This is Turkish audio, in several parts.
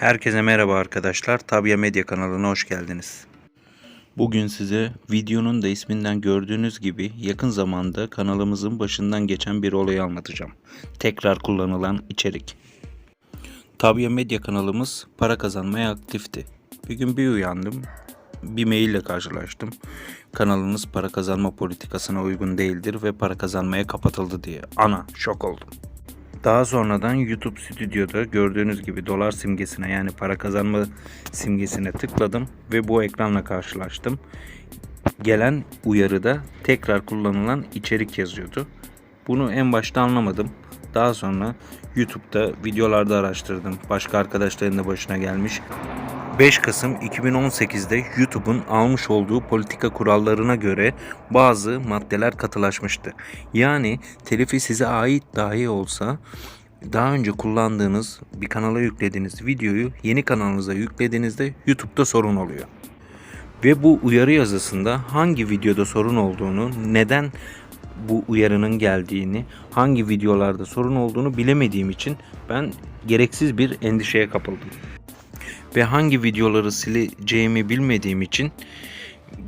Herkese merhaba arkadaşlar. Tabya Medya kanalına hoş geldiniz. Bugün size videonun da isminden gördüğünüz gibi yakın zamanda kanalımızın başından geçen bir olayı anlatacağım. Tekrar kullanılan içerik. Tabya Medya kanalımız para kazanmaya aktifti. Bir gün bir uyandım. Bir maille karşılaştım. Kanalınız para kazanma politikasına uygun değildir ve para kazanmaya kapatıldı diye. Ana şok oldum. Daha sonradan YouTube Stüdyo'da gördüğünüz gibi dolar simgesine yani para kazanma simgesine tıkladım ve bu ekranla karşılaştım. Gelen uyarıda tekrar kullanılan içerik yazıyordu. Bunu en başta anlamadım. Daha sonra YouTube'da videolarda araştırdım. Başka arkadaşların da başına gelmiş. 5 Kasım 2018'de YouTube'un almış olduğu politika kurallarına göre bazı maddeler katılaşmıştı. Yani telifi size ait dahi olsa daha önce kullandığınız bir kanala yüklediğiniz videoyu yeni kanalınıza yüklediğinizde YouTube'da sorun oluyor. Ve bu uyarı yazısında hangi videoda sorun olduğunu, neden bu uyarının geldiğini, hangi videolarda sorun olduğunu bilemediğim için ben gereksiz bir endişeye kapıldım ve hangi videoları sileceğimi bilmediğim için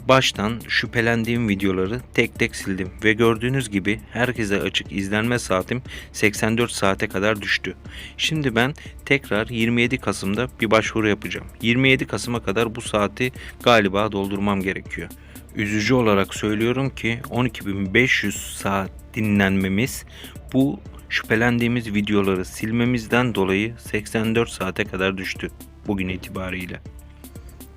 baştan şüphelendiğim videoları tek tek sildim ve gördüğünüz gibi herkese açık izlenme saatim 84 saate kadar düştü. Şimdi ben tekrar 27 Kasım'da bir başvuru yapacağım. 27 Kasım'a kadar bu saati galiba doldurmam gerekiyor. Üzücü olarak söylüyorum ki 12.500 saat dinlenmemiz bu şüphelendiğimiz videoları silmemizden dolayı 84 saate kadar düştü bugün itibariyle.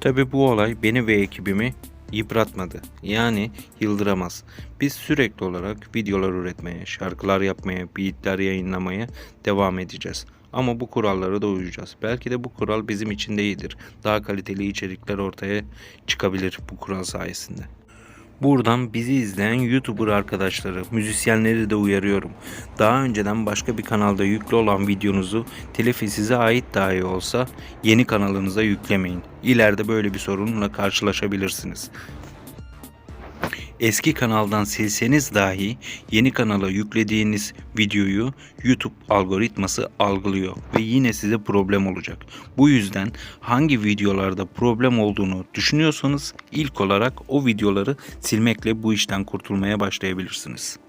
Tabi bu olay beni ve ekibimi yıpratmadı. Yani yıldıramaz. Biz sürekli olarak videolar üretmeye, şarkılar yapmaya, beatler yayınlamaya devam edeceğiz. Ama bu kurallara da uyacağız. Belki de bu kural bizim için de iyidir. Daha kaliteli içerikler ortaya çıkabilir bu kural sayesinde. Buradan bizi izleyen YouTuber arkadaşları, müzisyenleri de uyarıyorum. Daha önceden başka bir kanalda yüklü olan videonuzu telifi size ait dahi olsa yeni kanalınıza yüklemeyin. İleride böyle bir sorunla karşılaşabilirsiniz. Eski kanaldan silseniz dahi yeni kanala yüklediğiniz videoyu YouTube algoritması algılıyor ve yine size problem olacak. Bu yüzden hangi videolarda problem olduğunu düşünüyorsanız ilk olarak o videoları silmekle bu işten kurtulmaya başlayabilirsiniz.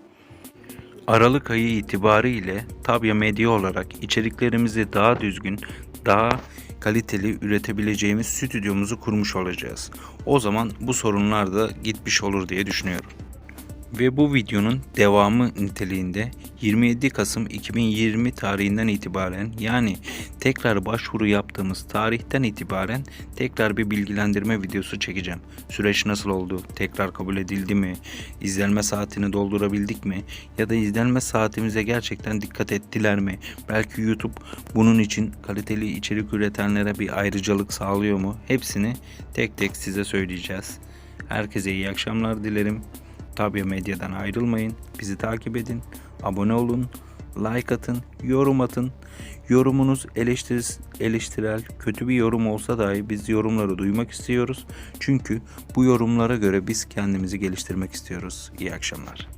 Aralık ayı itibariyle Tabya Medya olarak içeriklerimizi daha düzgün, daha kaliteli üretebileceğimiz stüdyomuzu kurmuş olacağız. O zaman bu sorunlar da gitmiş olur diye düşünüyorum. Ve bu videonun devamı niteliğinde 27 Kasım 2020 tarihinden itibaren yani tekrar başvuru yaptığımız tarihten itibaren tekrar bir bilgilendirme videosu çekeceğim. Süreç nasıl oldu? Tekrar kabul edildi mi? İzlenme saatini doldurabildik mi? Ya da izlenme saatimize gerçekten dikkat ettiler mi? Belki YouTube bunun için kaliteli içerik üretenlere bir ayrıcalık sağlıyor mu? Hepsini tek tek size söyleyeceğiz. Herkese iyi akşamlar dilerim. Tabya Medya'dan ayrılmayın. Bizi takip edin. Abone olun. Like atın. Yorum atın. Yorumunuz eleştiris, eleştirel, kötü bir yorum olsa dahi biz yorumları duymak istiyoruz. Çünkü bu yorumlara göre biz kendimizi geliştirmek istiyoruz. İyi akşamlar.